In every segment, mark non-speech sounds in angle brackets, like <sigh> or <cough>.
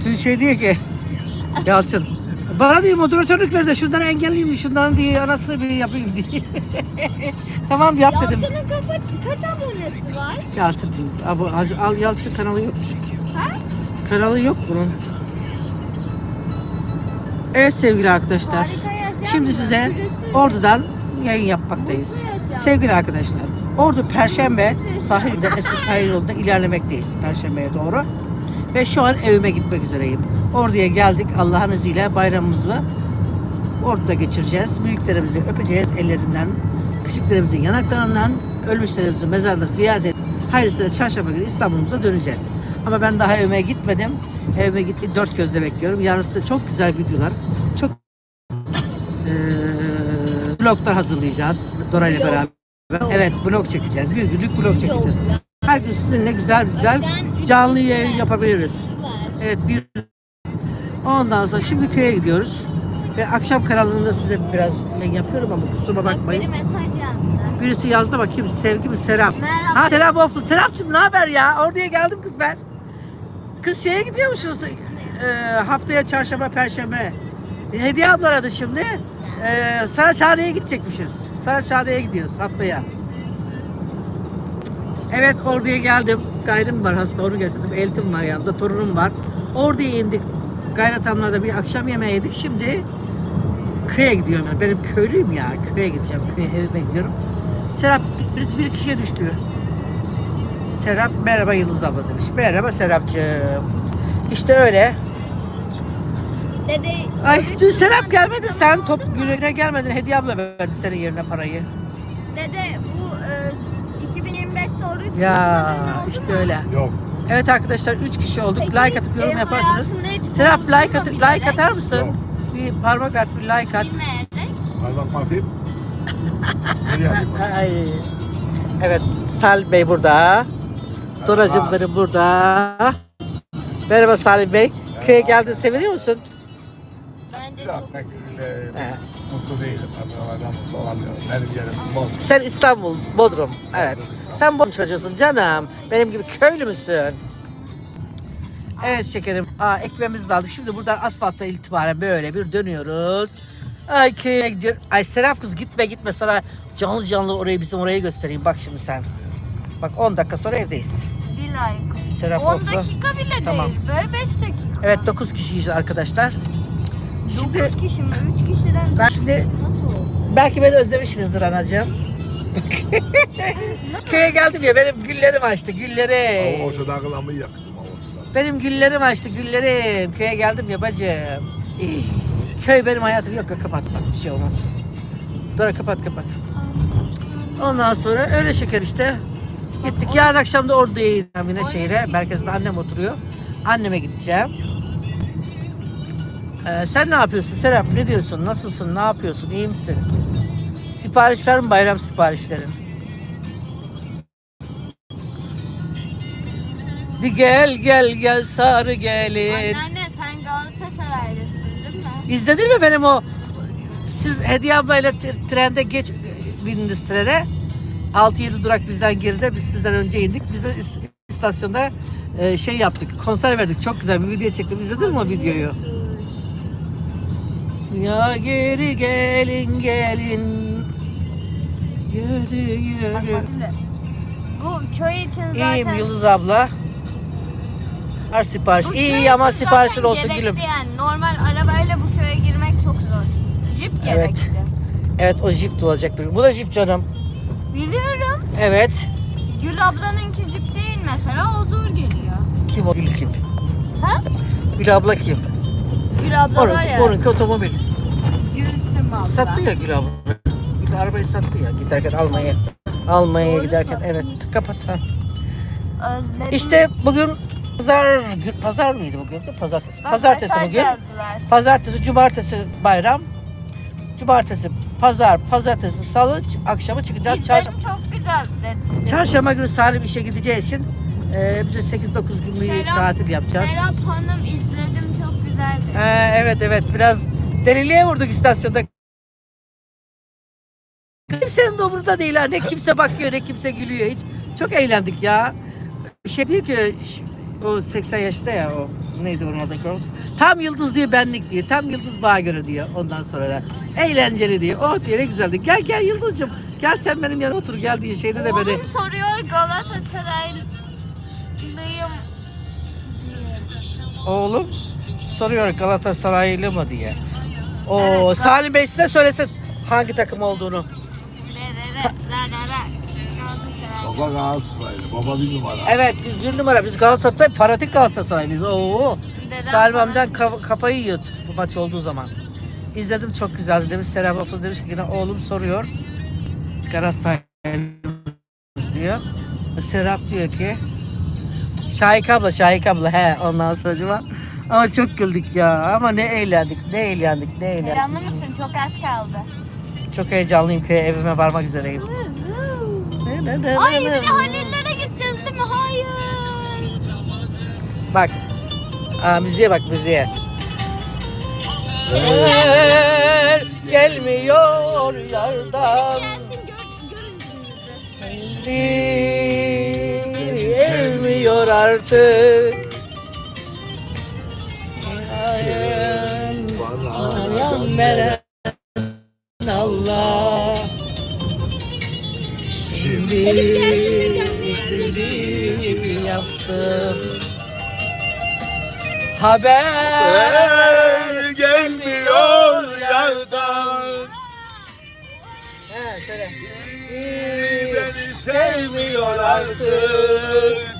Tüm şey diyor ki Yalçın bana diyor moderatörlük ver de şunları engelleyeyim şundan diye anasını bir yapayım diye. <laughs> tamam yap dedim. Yalçın'ın kafa kaç abonesi var? Yalçın abi al, al Yalçın'ın kanalı yok. Ha? Kanalı yok bunun. Evet sevgili arkadaşlar. Şimdi size Sürüsü- Ordu'dan yayın yapmaktayız. Sevgili arkadaşlar, Ordu Perşembe sahilde eski sahil yolunda ilerlemekteyiz Perşembe'ye doğru. Ve şu an evime gitmek üzereyim. Ordu'ya geldik Allah'ın izniyle bayramımızı Ordu'da geçireceğiz. Büyüklerimizi öpeceğiz ellerinden, küçüklerimizin yanaklarından, ölmüşlerimizi mezarda ziyaret edip hayırlısıyla çarşamba günü İstanbul'umuza döneceğiz. Ama ben daha evime gitmedim. Evime gitmeyi dört gözle bekliyorum. Yarın size çok güzel videolar, çok eee vloglar hazırlayacağız Dora ile Vlog. beraber. Evet vlog çekeceğiz. Bir günlük vlog çekeceğiz. Her gün sizinle güzel güzel canlı yayın yapabiliriz. Evet bir Ondan sonra şimdi köye gidiyoruz. Ve akşam karanlığında size biraz yayın yapıyorum ama kusuruma Bak bakmayın. biri mesaj yazdı. Birisi yazdı bakayım sevgi mi Serap. Merhaba. Ha Serap Waffle. Serapcığım ne haber ya? Oraya geldim kız ben. Kız şeye gidiyormuşuz. Ee, haftaya çarşamba perşembe. Hediye abla aradı şimdi. Ee, Saraçhane'ye gidecekmişiz. Saraçhane'ye gidiyoruz haftaya. Evet orduya geldim. Gayrım var hasta onu getirdim. Eltim var yanında torunum var. Orduya indik. Gayratamlarda bir akşam yemeği yedik. Şimdi köye gidiyorum. Yani benim köylüyüm ya. Köye gideceğim. Köye evime gidiyorum. Serap bir, bir, kişiye düştü. Serap merhaba Yıldız abla demiş. Merhaba Serapcığım. İşte öyle. Dede. Ay dün Serap gelmedi. Sen top mu? güne gelmedin. Hediye abla verdi senin yerine parayı. Dede Ya işte öyle. Yok. Evet arkadaşlar 3 kişi olduk. Peki, like atıp yorum hiç Serap like, mı at, like atar mısın? Yok. Bir parmak at, bir like at. Parmak. Nereye atayım? <laughs> Ay. Evet, Salih Bey burada. Merhaba. benim burada. Merhaba Salih Bey. Köye geldin, seviniyor musun? Yok pek şey, He. mutlu değilim. Akrabadan mutlu olamıyorum. Benim yerim bol. Sen İstanbul, Bodrum. Evet. Sen Bodrum çocuğusun canım. Benim gibi köylü müsün? Evet şekerim. Aa, ekmeğimizi de aldık. Şimdi buradan asfaltta itibaren böyle bir dönüyoruz. Ay köye gidiyor. Ay Serap kız gitme gitme sana canlı canlı orayı bizim orayı göstereyim. Bak şimdi sen. Bak 10 dakika sonra evdeyiz. bir like. Serap 10 Ofra. dakika bile Tamam. değil be 5 dakika. Evet 9 kişiyiz arkadaşlar. Şimdi 9 kişi mi? 3 kişiden Ben 9 şimdi- kişi nasıl oldu? belki beni özlemişsinizdir anacığım. <laughs> Köye geldim ya benim güllerim açtı Ama güllerim. ortada akılamı yaktım ama ortada. Benim güllerim açtı güllerim. Köye geldim ya bacım. İy, Köy benim hayatım yok kapat kapat bir şey olmaz. Dora kapat kapat. Ondan sonra öyle şeker işte. Gittik yarın akşam da orada yiyeceğim yine şehre. Merkezde annem oturuyor. Anneme gideceğim. Ee, sen ne yapıyorsun Serap? Ne diyorsun? Nasılsın? Ne yapıyorsun? İyi misin? Sipariş ver mi bayram siparişlerin? Bir gel gel gel sarı gelin. Anneanne sen Galatasaraylısın değil mi? İzledin mi benim o siz Hediye ablayla trende geç bindiniz trene. 6-7 durak bizden geride biz sizden önce indik. Biz de is- istasyonda e, şey yaptık. Konser verdik. Çok güzel bir video çektim. İzledin mi o videoyu? Ya geri gelin gelin. Yürü yürü. Bu köy için zaten... İyiyim Yıldız abla. Her sipariş. Bu İyi ama siparişin olsun gülüm. Yani. Normal arabayla bu köye girmek çok zor. Jip Evet. gerekli. Evet o jip olacak bir. Bu da jip canım. Biliyorum. Evet. Gül ablanınki jip değil mesela o zor geliyor. Kim o? Gül kim? Ha? Gül abla kim? Gül abla var Onunki, ya. onunki otomobil. Gül Sırma abla. Sattı ya Gül abla. Gül arabayı sattı ya giderken. Almaya Doğru giderken sattı. evet kapat ha. Özledim. İşte bugün pazar pazar mıydı bugün? Pazartesi. Bak, Pazartesi bugün. yazdılar. Pazartesi, cumartesi bayram. Cumartesi, pazar, pazartesi, salı akşamı çıkacağız. İzledim çok güzel dedi. çarşamba günü Salim işe gideceği için e, bize 8-9 gün bir Serap- tatil yapacağız. Serap Hanım izledim Ha, evet evet biraz deliliğe vurduk istasyonda. Kimsenin de umurunda değil ha. Ne kimse bakıyor ne kimse gülüyor hiç. Çok eğlendik ya. Şey diyor ki o 80 yaşta ya o neydi onun adı? Tam yıldız diye benlik diye. Tam yıldız bana göre diyor ondan sonra. da. Eğlenceli diye. Oh diye ne güzeldi. Gel gel Yıldız'cığım. Gel sen benim yanıma otur gel diye şeyde de beni. Oğlum soruyor Galatasaraylıyım. Oğlum soruyor Galatasaraylı mı diye. Oo Evet, Salim Bey size söylesin hangi takım olduğunu. Baba Galatasaraylı. Baba bir numara. Evet biz bir numara biz Galatasaray fanatik Galatasaraylıyız. Oo. Dedem Salim amcan ka- kafayı yiyor bu maç olduğu zaman. İzledim çok güzeldi demiş. Serap abla demiş ki yine oğlum soruyor. Galatasaray diyor. Serap diyor ki Şahik abla, Şahik abla he ondan sonra ama çok güldük ya ama ne eğlendik, ne eğlendik, ne eğlendik. Heyecanlı mısın? Çok az kaldı. Çok heyecanlıyım köye evime varmak üzereyim. Ay bir de Halillere gideceğiz değil mi? Hayır. Bak. Aa, müziğe bak müziğe. Eğer gelmiyor yardan Gelsin gör, görün gününüzü. Gelmiyor artık veren Allah Şimdi istediğini yapsın Haber gelmiyor yardan. Beni sevmiyor artık.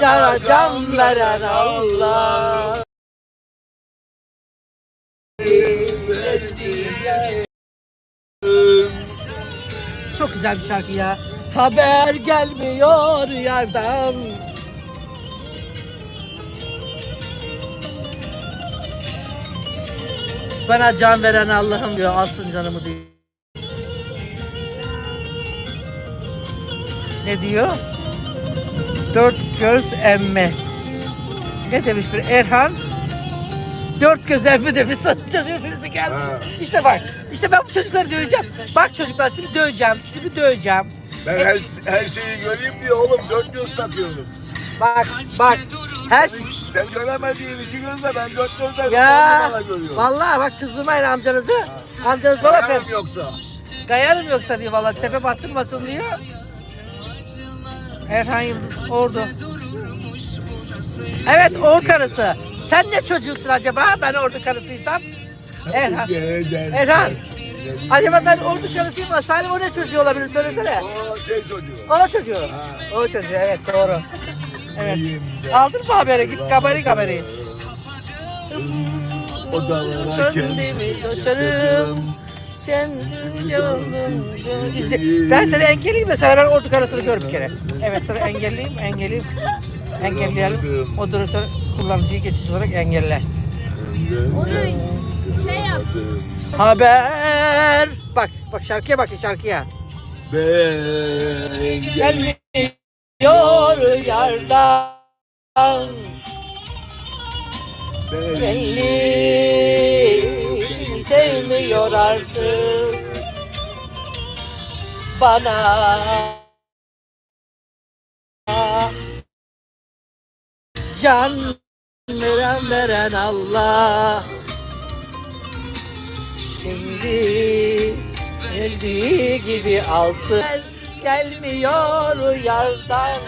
Cana can veren Allah Çok güzel bir şarkı ya. Haber gelmiyor yardan. Bana can veren Allah'ım diyor. Alsın canımı diyor. Ne diyor? Dört göz emme. Ne demiş bir Erhan? Dört göz emme demiş. Çocuğun. Ha. İşte bak. İşte ben bu çocukları döveceğim. Bak çocuklar sizi döveceğim. Sizi döveceğim. Ben her, her şeyi göreyim diye oğlum dört göz takıyorum. Bak bak. Her şey. Sen göremediğin iki gözle ben dört gözle Ya görüyorum. vallahi bak kızdırmayın amcanızı. Amcanız bana efendim. yoksa. Kayarım yoksa diyor vallahi tepe battırmasın diyor. Erhan Yıldız ordu. Evet Uğur karısı. Sen ne çocuğusun acaba? Ben ordu karısıysam. Erhan. Erhan. Acaba ben ordu karısıyım ama Salim o ne çocuğu olabilir söylesene. O şey çocuğu. O çocuğu. O çocuğu evet doğru. Evet. Aldın mı haberi? Git kabari kabari. Odalara Kendimi. İşte ben seni engelleyeyim mesela ben ordu karısını gör bir kere. Evet seni engelleyeyim, engelleyeyim. Engelleyelim. Moderatör kullanıcıyı geçici olarak engelle. Onu şey yap. Haber. Bak bak şarkıya bak şarkıya. Ben Gelmiyor yardan. Belli sevmiyor artık bana can veren veren Allah. Şimdi geldiği gibi alsın gelmiyor yardan.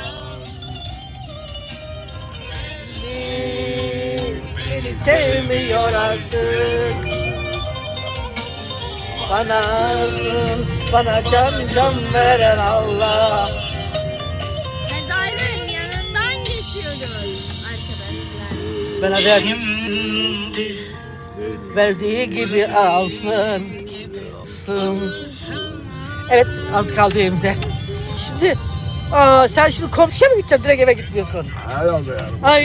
Beni sevmiyor artık. Bana bana can can veren Allah bana ver verdiği gibi alsın sın. Evet az kaldı evimize. Şimdi aa, sen şimdi komşuya mı gideceksin direkt eve gitmiyorsun? Herhalde yani. Ay.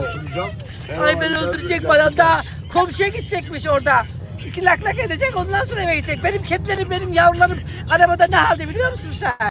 Oturacağım. Ay beni öldürecek bana da. Komşuya gidecekmiş orada. İki lak lak edecek ondan sonra eve gidecek. Benim kedilerim, benim yavrularım arabada ne halde biliyor musun sen?